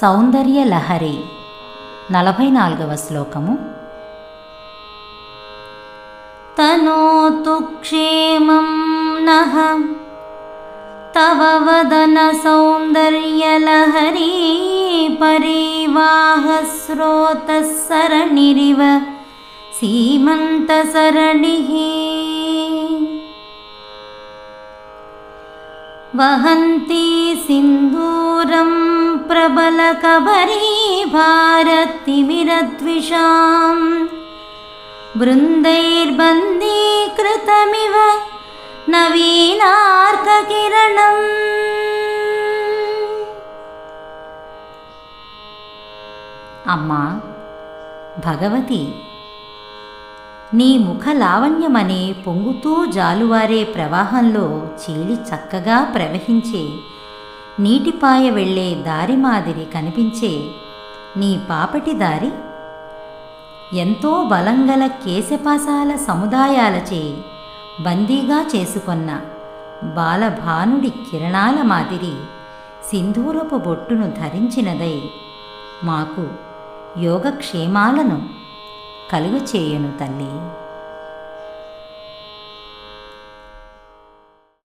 సౌందర్య లహరి నలభై నాలుగవ శ్లోకము. తనోతు క్షేమం నహ తవ వదన సౌందర్యలహరీ పరివాహ స్రోతసరణిరివ సీమంతసరణిः వహంతి సింధూరం ప్రబలకబరీ భారతిమిరద్విషాం. బృందైర్బందీకృతమివ నవీనార్కకిరణం. అమ్మా భగవతి నీ ముఖ లావణ్యమనే పొంగుతూ జాలువారే ప్రవాహంలో చీలి చక్కగా ప్రవహించే నీటిపాయ వెళ్ళే దారి మాదిరి కనిపించే నీ పాపటి దారి? ఎంతో బలంగల కేశపాసాల సముదాయాలచే బందీగా చేసుకొన్న బాలభానుడి కిరణాల మాదిరి సింధూరపు బొట్టును ధరించినదై మాకు యోగక్షేమాలను కలుగచేయును తల్లి.